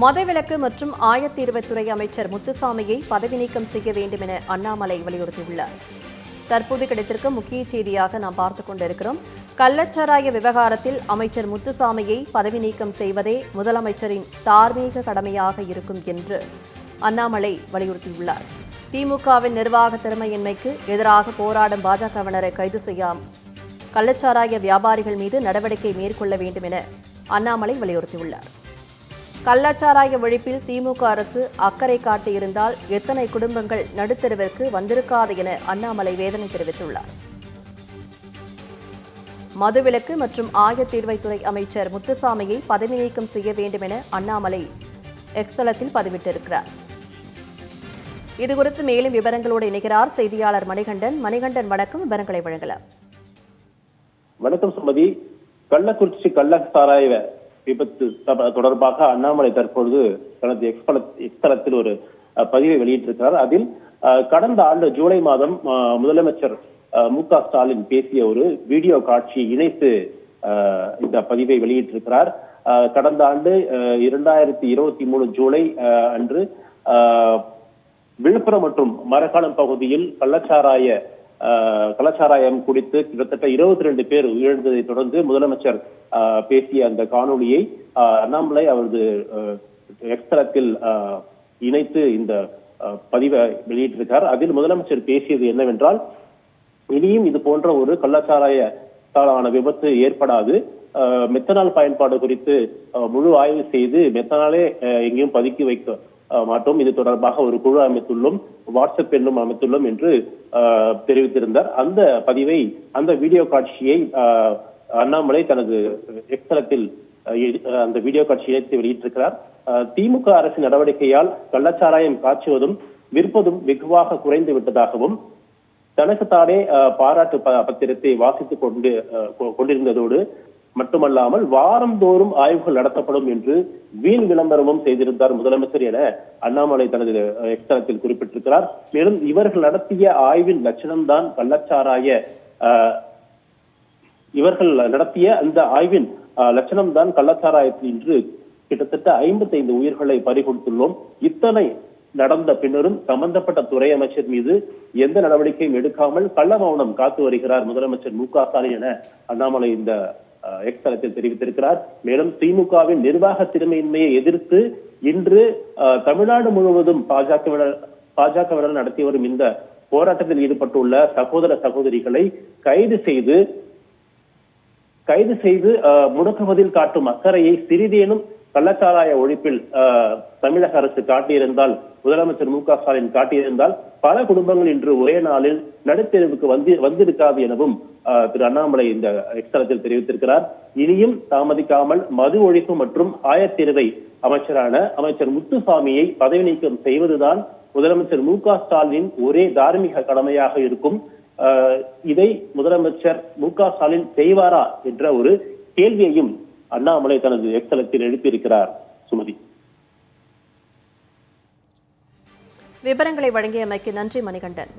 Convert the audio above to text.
மதவிலக்கு மற்றும் ஆயத்தீர்வுத்துறை அமைச்சர் முத்துசாமியை பதவி நீக்கம் செய்ய வேண்டும் என அண்ணாமலை வலியுறுத்தியுள்ளார். தற்போது கிடைத்திருக்கும் முக்கிய செய்தியாக நாம் பார்த்துக் கொண்டிருக்கிறோம். கள்ளச்சாராய விவகாரத்தில் அமைச்சர் முத்துசாமியை பதவி நீக்கம் செய்வதே முதலமைச்சரின் தார்மீக கடமையாக இருக்கும் என்று அண்ணாமலை வலியுறுத்தியுள்ளார். திமுகவின் நிர்வாக திறமையின்மைக்கு எதிராக போராடும் பாஜகவினரை கைது செய்யாமல் கள்ளச்சாராய வியாபாரிகள் மீது நடவடிக்கை மேற்கொள்ள வேண்டும் என அண்ணாமலை வலியுறுத்தியுள்ளார். கள்ளச்சாராய ஒழிப்பில் திமுக அரசு அக்கறை காட்டியிருந்தால் எத்தனை குடும்பங்கள் நடுத்தருவிற்கு வந்திருக்காது என அண்ணாமலை வேதனை தெரிவித்துள்ளார். மதுவிலக்கு மற்றும் ஆயத்தீர்வைத்துறை அமைச்சர் முத்துசாமியை பதவி நீக்கம் செய்ய வேண்டும் என அண்ணாமலை எக்ஸலத்தில் பதிவிட்டிருக்கிறார். இதுகுறித்து மேலும் விவரங்களோடு இணைகிறார் செய்தியாளர் மணிகண்டன். மணிகண்டன் வணக்கம். விவரங்களை வழங்கலாம். வணக்கம் சுமதி. கள்ளக்குறிச்சி கள்ள சாராய விபத்து தொடர்பாக அண்ணாமலை தற்பொழுது தனது எக்ஸ்பல- எக்ஸ்தலத்தில் ஒரு அஹ், பதிவை வெளியிட்டிருக்கிறார். அதில் கடந்த ஆண்டு ஜூலை மாதம் முதலமைச்சர் அஹ், மு க ஸ்டாலின் பேசிய ஒரு வீடியோ காட்சியை இணைத்து அஹ், இந்த பதிவை வெளியிட்டிருக்கிறார். அஹ், கடந்த ஆண்டு அஹ், இரண்டாயிரத்தி இருபத்தி மூணு ஜூலை அஹ், அன்று விழுப்புரம் மற்றும் மரக்காணம் பகுதியில் கள்ளச்சாராய கலாச்சாராயம் குடித்து கிட்டத்தட்ட இருபத்தி ரெண்டு பேர் உயிரிழந்ததை தொடர்ந்து முதலமைச்சர் ஆஹ், பேசிய அந்த காணொளியை ஆஹ், அண்ணாமலை அவரது ஆஹ், எக்ஸ்தலத்தில் ஆஹ், இணைத்து இந்த பதிவை வெளியிட்டிருக்கார். அதில் முதலமைச்சர் பேசியது என்னவென்றால் இனியும் இது போன்ற ஒரு கள்ளச்சாராய தாளான விபத்து ஏற்படாது. ஆஹ், மெத்தனால் பயன்பாடு குறித்து முழு ஆய்வு செய்து மெத்தனாலே எங்கேயும் பதுக்கி வைக்க மாட்டோம். இது தொடர்பாக ஒரு குழு அமைத்துள்ளோம். வாட்ஸ்அப் எண்ணும் அமைத்துள்ளோம் என்று தெரிவித்திருந்தார். அந்த பதிவை அந்த வீடியோ காட்சியை அண்ணாமலை தனது எக்ஸலத்தில் அந்த வீடியோ காட்சியை இணைத்து வெளியிட்டிருக்கிறார். திமுக அரசின் நடவடிக்கையால் கள்ளச்சாராயம் காய்ச்சுவதும் விற்பதும் வெகுவாக குறைந்து விட்டதாகவும் தனக்குத்தானே அஹ், பாராட்டு ப- பத்திரத்தை வாசித்துக் கொண்டு அஹ், கொண்டிருந்ததோடு மட்டுமல்லாமல் வாரந்தோறும் ஆய்வுகள் நடத்தப்படும் என்று வீண் விளம்பரமும் செய்திருந்தார் முதலமைச்சர் என அண்ணாமலை தனது எக்ஸ்தலத்தில் குறிப்பிட்டிருக்கிறார். மேலும் இவர்கள் நடத்திய ஆய்வின் லட்சணம்தான் கள்ளச்சாராய இவர்கள் நடத்திய அந்த ஆய்வின் லட்சணம்தான் கள்ளச்சாராயத்தில் இன்று கிட்டத்தட்ட ஐம்பத்தி ஐந்து உயிர்களை பறிகொடுத்துள்ளோம். இத்தனை நடந்த பின்னரும் சம்பந்தப்பட்ட துறை அமைச்சர் மீது எந்த நடவடிக்கையும் எடுக்காமல் கள்ள மௌனம் காத்து வருகிறார் முதலமைச்சர் மு க ஸ்டாலின் என அண்ணாமலை இந்த எக்ஸ்தலத்தில் தெரிவித்திருக்கிறார். மேலும் திமுகவின் நிர்வாக திறமையின்மையை எதிர்த்து இன்று தமிழ்நாடு முழுவதும் பாஜகவினர் பாஜகவினர் நடத்தி வரும் இந்த போராட்டத்தில் ஈடுபட்டுள்ள சகோதர சகோதரிகளை கைது செய்து கைது செய்து அஹ், முடக்குவதில் காட்டும் அக்கறையை சிறிதேனும் கள்ளச்சாராய ஒழிப்பில் தமிழக அரசு காட்டியிருந்தால் முதலமைச்சர் மு க ஸ்டாலின் காட்டியிருந்தால் பல குடும்பங்கள் இன்று ஒரே நாளில் நடுத்தெருவுக்கு வந்து வந்திருக்காது எனவும் திரு அண்ணாமலை இந்த எக்ஸ்தலத்தில் தெரிவித்திருக்கிறார். இனியும் தாமதிக்காமல் மது ஒழிப்பு மற்றும் ஆயத்தீர்வை அமைச்சரான அமைச்சர் முத்துசாமியை பதவி நீக்கம் செய்வதுதான் முதலமைச்சர் மு க ஸ்டாலின் ஒரே தார்மீக கடமையாக இருக்கும். இதை முதலமைச்சர் மு க ஸ்டாலின் செய்வாரா என்ற ஒரு கேள்வியையும் அண்ணாமலை தனது எக்ஸலத்தில் எழுப்பியிருக்கிறார். சுமதி. விவரங்களை வழங்கியமைக்கு நன்றி மணிகண்டன்.